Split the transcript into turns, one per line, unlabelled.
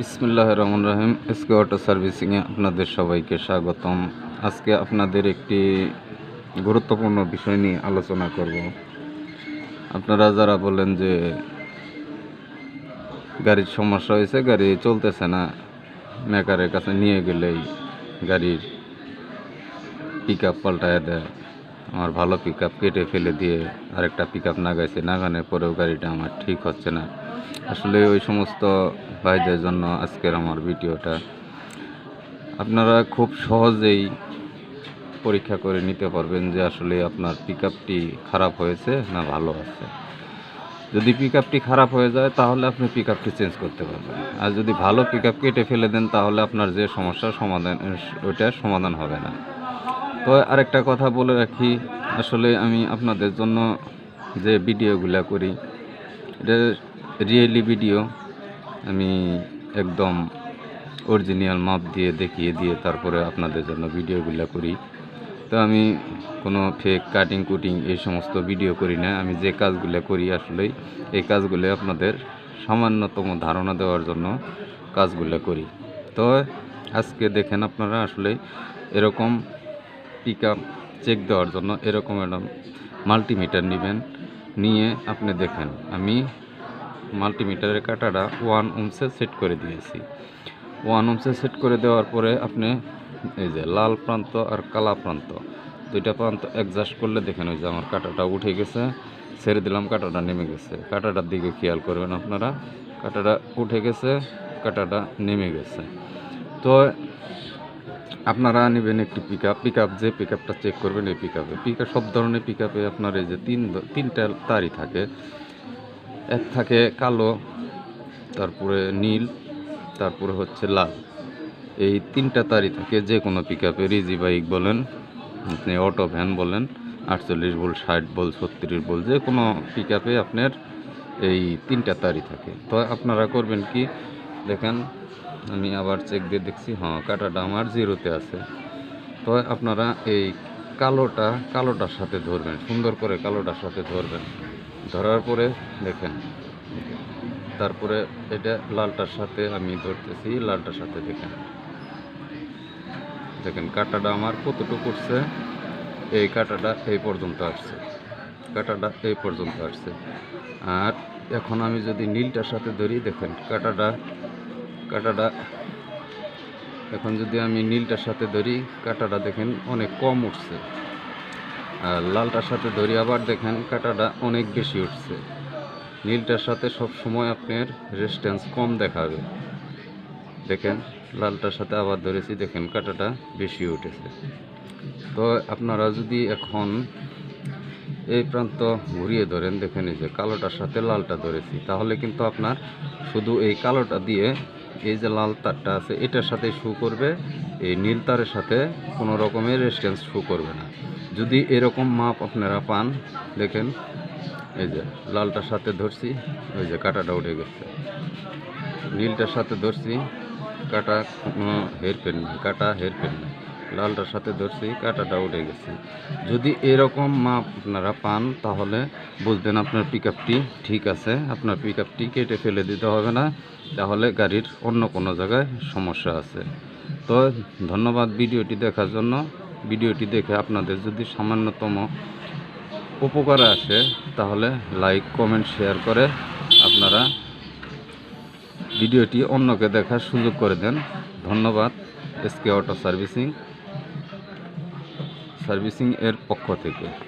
বিসমুল্লাহ রহমান রহিম, এসকে অটো সার্ভিসিংয়ে আপনাদের সবাইকে স্বাগতম। আজকে আপনাদের একটি গুরুত্বপূর্ণ বিষয় নিয়ে আলোচনা করব। আপনারা যারা বলেন যে গাড়ির সমস্যা হয়েছে, গাড়ি চলতেছে না, মেকারের কাছে নিয়ে গেলেই গাড়ির পিক আপ পাল্টায় দেয়। আমার ভালো পিক কেটে ফেলে দিয়ে আরেকটা পিক আপ নাগাইছে নাগানোর পরেও গাড়িটা আমার ঠিক হচ্ছে না। আসলে ওই সমস্ত ভাইদের জন্য আজকের আমার ভিডিওটা। আপনারা খুব সহজেই পরীক্ষা করে নিতে পারবেন যে আসলে আপনার পিক খারাপ হয়েছে না ভালো আছে। যদি পিক খারাপ হয়ে যায়, তাহলে আপনি পিক চেঞ্জ করতে পারবেন। আর যদি ভালো পিক কেটে ফেলে দেন, তাহলে আপনার যে সমস্যার সমাধান, ওইটার সমাধান হবে না। তো আরেকটা কথা বলে রাখি, আসলে আমি আপনাদের জন্য যে ভিডিওগুলো করি, এটা রিয়েলি ভিডিও আমি একদম অরিজিনাল মাপ দিয়ে দেখিয়ে দিয়ে তারপরে আপনাদের জন্য ভিডিওগুলো করি। তো আমি কোনো ফেক কাটিং কুটিং এই সমস্ত ভিডিও করি না। আমি যে কাজগুলো করি আসলেই, এই কাজগুলো আপনাদের সামান্যতম ধারণা দেওয়ার জন্য কাজগুলো করি। তো আজকে দেখেন আপনারা আসলে এরকম পিক চেক দেওয়ার জন্য এরকম একটা মাল্টিমিটার নেবেন, নিয়ে আপনি দেখেন, আমি মাল্টিমিটারের কাটাটা ওয়ান ওমসে সেট করে দিয়েছি। ওয়ান ওমসে সেট করে দেওয়ার পরে আপনি এই যে লাল প্রান্ত আর কালা প্রান্ত, দুইটা প্রান্ত অ্যাডজাস্ট করলে দেখেন ওই যে আমার কাটাটা উঠে গেছে, ছেড়ে দিলাম, কাটাটা নেমে গেছে। কাটাটার দিকে খেয়াল করবেন আপনারা, কাটাটা উঠে গেছে, কাটাটা নেমে গেছে। তো আপনারা নেবেন একটি পিক আপ পিক আপ যে পিক আপটা চেক করবেন এই পিক আপে পিক সব ধরনের পিক আপে আপনার এই যে তিন তিনটা তারই থাকে। এক থাকে কালো, তারপরে নীল, তারপরে হচ্ছে লাল। এই তিনটা তারই থাকে, যে কোনো পিক আপে রিজি বাইক বলেন, আপনি অটো ভ্যান বলেন, আটচল্লিশ বল ষাট বল ছত্রিশ বল যে কোনো পিক আপে আপনার এই তিনটা তারই থাকে। তো আপনারা করবেন কি, দেখেন আমি আবার চেক দিয়ে দেখছি হ্যাঁ কাটাটা আমার জিরোতে আছে। তো আপনারা এই কালোটা, কালোটার সাথে ধরবেন, সুন্দর করে কালোটার সাথে ধরবেন। ধরার পরে দেখেন, তারপরে এটা লালটার সাথে আমি ধরতেছি, লালটার সাথে দেখেন। দেখেন, কাটাটা আমার কতটুকু উঠছে এই কাটাটা এই পর্যন্ত আসছে। কাটাটা এই পর্যন্ত আসছে। আর এখন আমি যদি নীলটার সাথে ধরি, দেখেন, কাটাটা কাটাটা। এখন যদি আমি নীলটার সাথে ধরি, কাটাটা দেখেন অনেক কম উঠছে। আর লালটার সাথে ধরি আবার দেখেন কাটাটা অনেক বেশি উঠছে। নীলটার সাথে সব সময় আপনার রেস্টেন্স কম দেখাবে। দেখেন, লালটার সাথে আবার ধরেছি, দেখেন কাটাটা বেশি উঠেছে। তো আপনারা যদি এখন এই প্রান্ত ঘুরিয়ে ধরেন, দেখেন এই যে কালোটার সাথে লালটা ধরেছি, তাহলে কিন্তু আপনার শুধু এই কালোটা দিয়ে এই যে লাল তারটা আছে, এটার সাথে শু করবে, এই নীল তারের সাথে কোনো রকমের রেস্টেন্স শু করবে না। যদি এরকম মাপ আপনারা পান, দেখেন, এই যে লালটার সাথে ধরছি, ওই যে কাটাটা উঠে গেছে। নীলটার সাথে ধরছি, কাটা কোনো হেরফের নেই, কাটা হেরফের নেই। লালটার সাথে ধরছি, কাটাটা উঠে গেছে। যদি এরকম মাপ আপনারা পান, তাহলে বুঝবেন আপনার পিক ঠিক আছে, আপনার পিক আপটি কেটে ফেলে দিতে হবে না, তাহলে গাড়ির অন্য কোনো জায়গায় সমস্যা আছে। তো ধন্যবাদ ভিডিওটি দেখার জন্য। ভিডিওটি দেখে আপনাদের যদি সামান্যতম উপকারে আসে, তাহলে লাইক, কমেন্ট, শেয়ার করে আপনারা ভিডিওটি অন্যকে দেখার সুযোগ করে দেন। ধন্যবাদ এসকে অটো সার্ভিসিং সার্ভিসিং এর পক্ষ থেকে।